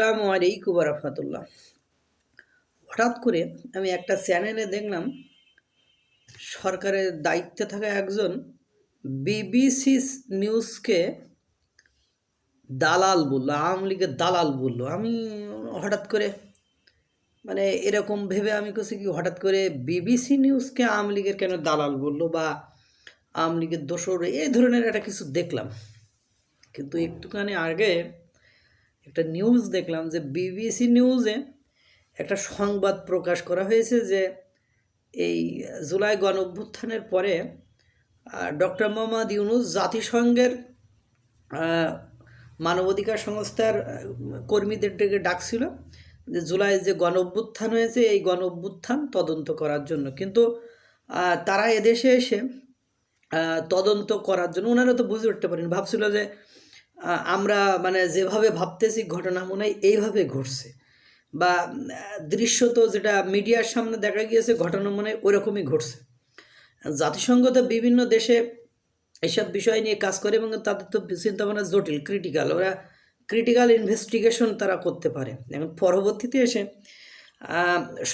আসসালামু আলাইকুম রহমতুল্লাহ হঠাৎ করে আমি একটা চ্যানেলে দেখলাম, সরকারের দায়িত্বে থাকা একজন বিবিসি নিউজকে দালাল বলল, আওয়ামী লীগের দালাল বলল। আমি হঠাৎ করে মানে এরকম ভেবে আমি কিছু কি, হঠাৎ করে বিবিসি নিউজকে আওয়ামী লীগের কেন দালাল বলল বা আওয়ামী লীগের দোসর এই ধরনের একটা কিছু দেখলাম। কিন্তু একটুখানি আগে একটা নিউজ দেখলাম যে বিবিসি নিউজে একটা সংবাদ প্রকাশ করা হয়েছে যে এই জুলাই গণ অভ্যুত্থানের পরে ডক্টর মোহাম্মদ ইউনুস জাতিসংঘের মানবাধিকার সংস্থার কর্মীদের ডেকে ডাকছিল যে জুলাই যে গণ অভ্যুত্থান হয়েছে, এই গণ অভ্যুত্থান তদন্ত করার জন্য। কিন্তু তারা এদেশে এসে তদন্ত করার জন্য ওনারা তো বুঝে উঠতে পারেন। ভাবছিল যে আমরা মানে যেভাবে ভাবতেছি ঘটনা মনে হয় এইভাবে ঘটছে। বা আহ, দৃশ্যত যেটা মিডিয়ার সামনে দেখা গিয়েছে ঘটনা মনে হয় ওরকমই ঘটছে। জাতিসংঘ তো বিভিন্ন দেশে এসব বিষয় নিয়ে কাজ করে এবং তাদের তো চিন্তাভাবনা জটিল ক্রিটিক্যাল ওরা ক্রিটিক্যাল ইনভেস্টিগেশন তারা করতে পারে। এখন পরবর্তীতে এসে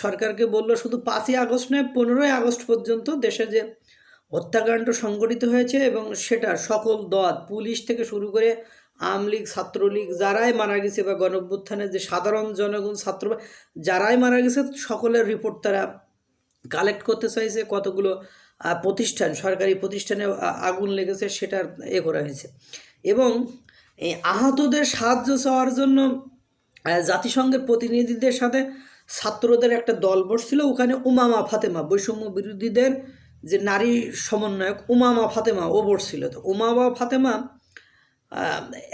সরকারকে বলল শুধু পাঁচই আগস্ট নয় পনেরোই আগস্ট পর্যন্ত দেশে যে হত্যাকাণ্ড সংগঠিত হয়েছে এবং সেটা সকল দল, পুলিশ থেকে শুরু করে আওয়ামী লীগ, ছাত্রলীগ, যারাই মারা গেছে বা গণঅভ্যুত্থানে যে সাধারণ জনগণ, ছাত্র, যারাই মারা গেছে, সকলের রিপোর্ট তারা কালেক্ট করতে চাইছে। কতগুলো প্রতিষ্ঠান, সরকারি প্রতিষ্ঠানে আগুন লেগেছে সেটার এ করা হয়েছে। এবং আহতদের সাহায্য চাওয়ার জন্য জাতিসংঘের প্রতিনিধিদের সাথে ছাত্রদের একটা দল বসছিল, ওখানে উমামা, ফাতেমা, বৈষম্য বিরোধীদের যে নারী সমন্বয়ক উমামা ফাতেমা, ও বসছিল। তো উমামা ফাতেমা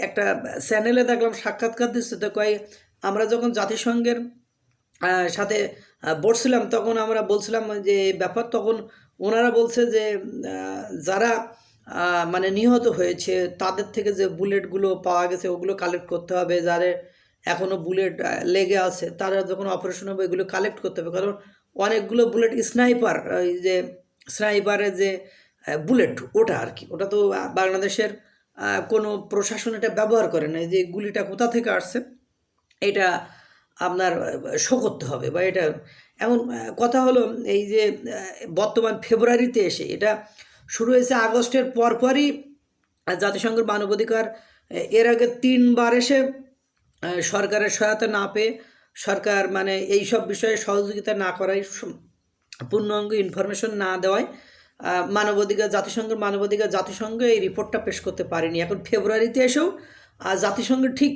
একটা চ্যানেলে দেখলাম, সাক্ষাৎকার দিচ্ছে। তো কয়, আমরা যখন জাতিসংঘের সাথে বসছিলাম, তখন আমরা বলছিলাম যে ব্যাপার তখন ওনারা বলছে যে যারা মানে নিহত হয়েছে, তাদের থেকে যে বুলেটগুলো পাওয়া গেছে, ওগুলো কালেক্ট করতে হবে। যাদের এখনও বুলেট লেগে আছে, তারা যখন অপারেশন হবে, এগুলো কালেক্ট করতে হবে। কারণ অনেকগুলো বুলেট স্নাইপার এই যে স্নাইপারের যে বুলেট ওটা আর কি। ওটা তো বাংলাদেশের কোনো প্রশাসন এটা ব্যবহার করে না যে গুলিটা কোথা থেকে আসছে, এটা আপনার শো করতে হবে বা এটা এমন কথা হলো এই যে বর্তমান ফেব্রুয়ারিতে এসে এটা শুরু হয়েছে আগস্টের পরপরই জাতিসংঘের মানবাধিকার এর আগে তিনবার এসে সরকারের সহায়তা না পেয়ে সরকার মানে এই সব বিষয়ে সহযোগিতা না সম- পূর্ণাঙ্গ ইনফরমেশন না দেওয়ায় মানবাধিকার, জাতিসংঘের মানবাধিকার, জাতিসংঘ এই রিপোর্টটা পেশ করতে পারেনি। এখন ফেব্রুয়ারিতে এসেও জাতিসংঘ ঠিক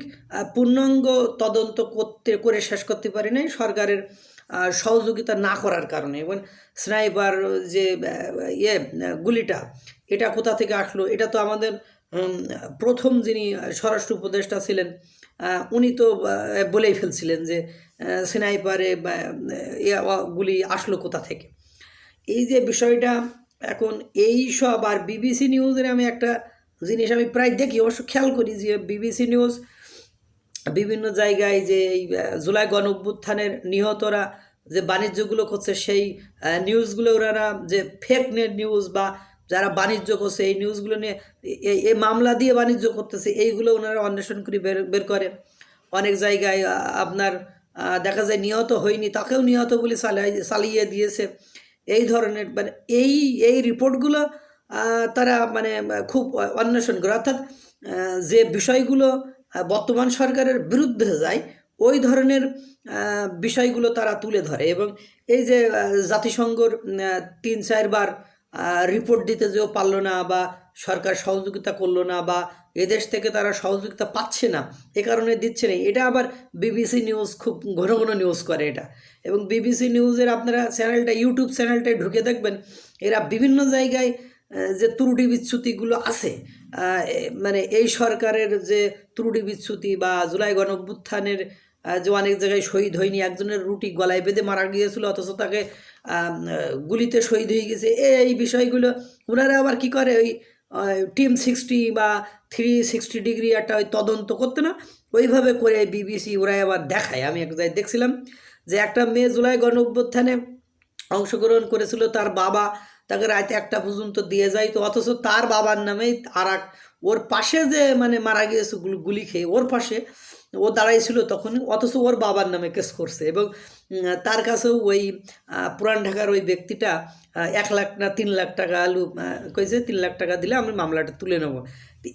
পূর্ণাঙ্গ তদন্ত করতে, করে শেষ করতে পারে নাই, সরকারের সহযোগিতা না করার কারণে। এবং স্নাইপার যে ইয়ে গুলিটা, এটা কোথা থেকে আসলো? এটা তো আমাদের প্রথম যিনি স্বরাষ্ট্র উপদেষ্টা ছিলেন উনি তো বলেই ফেলছিলেন যে স্নাইপারে গুলি আসলো কোথা থেকে? এই যে বিষয়টা, এখন এই সব আর বিবিসি নিউজের আমি একটা জিনিস আমি প্রায় দেখি, অবশ্য খেয়াল করি যে বিবিসি নিউজ বিভিন্ন জায়গায় যে এই জুলাই গণ অভ্যুত্থানের নিহতরা যে বাণিজ্যগুলো করছে, সেই নিউজগুলো ওনারা যে ফেক নেট নিউজ বা যারা বাণিজ্য করছে, এই নিউজগুলো নিয়ে এই মামলা দিয়ে বাণিজ্য করতেছে, এইগুলো ওনারা অন্বেষণ করে বের বের করে। অনেক জায়গায় আপনার দেখা যায় নিহত হয়নি, তাকেও নিহত বলে চালাই চালিয়ে দিয়েছে। এই ধরনের মানে এই এই রিপোর্টগুলো তারা মানে খুব অন্বেষণ করে। অর্থাৎ যে বিষয়গুলো বর্তমান সরকারের বিরুদ্ধে যায়, ওই ধরনের বিষয়গুলো তারা তুলে ধরে। এবং এই যে জাতিসংঘর তিন, চারবার রিপোর্ট দিতে যেও পারল না বা সরকার সহযোগিতা করল না বা এদেশ থেকে তারা সহযোগিতা পাচ্ছে না এ কারণে দিচ্ছে না। এটা আবার বিবিসি নিউজ খুব ঘন ঘন নিউজ করে এটা। এবং বিবিসি নিউজের আপনারা চ্যানেলটা ইউটিউব চ্যানেলটায় ঢুকে দেখবেন এরা বিভিন্ন জায়গায় যে ত্রুটি বিচ্যুতিগুলো আছে মানে এই সরকারের যে ত্রুটি বিচ্যুতি বা জুলাই গণ অভ্যুত্থানের আহ, যে অনেক জায়গায় শহীদ হয়নি, একজনের রুটি গলায় বেঁধে মারা গিয়েছিল, অথচ তাকে গুলিতে শহীদ হয়ে গেছে। এই বিষয়গুলো, ওনারা আবার কি করে ওই টিম সিক্সটি বা থ্রি সিক্সটি ডিগ্রি একটা ওই তদন্ত করতে না, ওইভাবে করে বিবিসি ওরা আবার দেখায়। আমি এক জায়গায় দেখছিলাম যে একটা মেয়ে জুলাই গণ অভ্যুত্থানে অংশগ্রহণ করেছিল, তার বাবা তাকে রাতে একটা পর্যন্ত দিয়ে যায়। তো অথচ তার বাবার নামেই আর ওর পাশে যে মানে মারা গিয়েছে গুলি- খেয়ে, ওর পাশে ও দাঁড়াইছিল তখন অথচ ওর বাবার নামে কেস করছে এবং তার কাছেও ওই পুরান ঢাকার ওই ব্যক্তিটা এক লাখ না তিন লাখ টাকা আলু কইছে, তিন লাখ টাকা দিলে আমি মামলাটা তুলে নেব।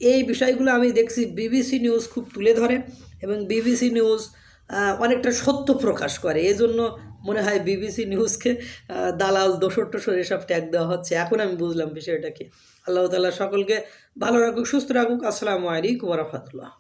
এই বিষয়গুলো আমি দেখছি, বিবিসি নিউজ খুব তুলে ধরে এবং বিবিসি নিউজ অনেকটা সত্য প্রকাশ করে। এজন্য জন্য মনে হয় বিবিসি নিউজকে দালাল দোসর টোসর এসব ট্যাগ দেওয়া হচ্ছে। এখন আমি বুঝলাম বিষয়টাকে আল্লাহ তালা সকলকে ভালো রাখুক, সুস্থ রাখুক। আসসালামু আলাইকুম রহমতুল্লাহ।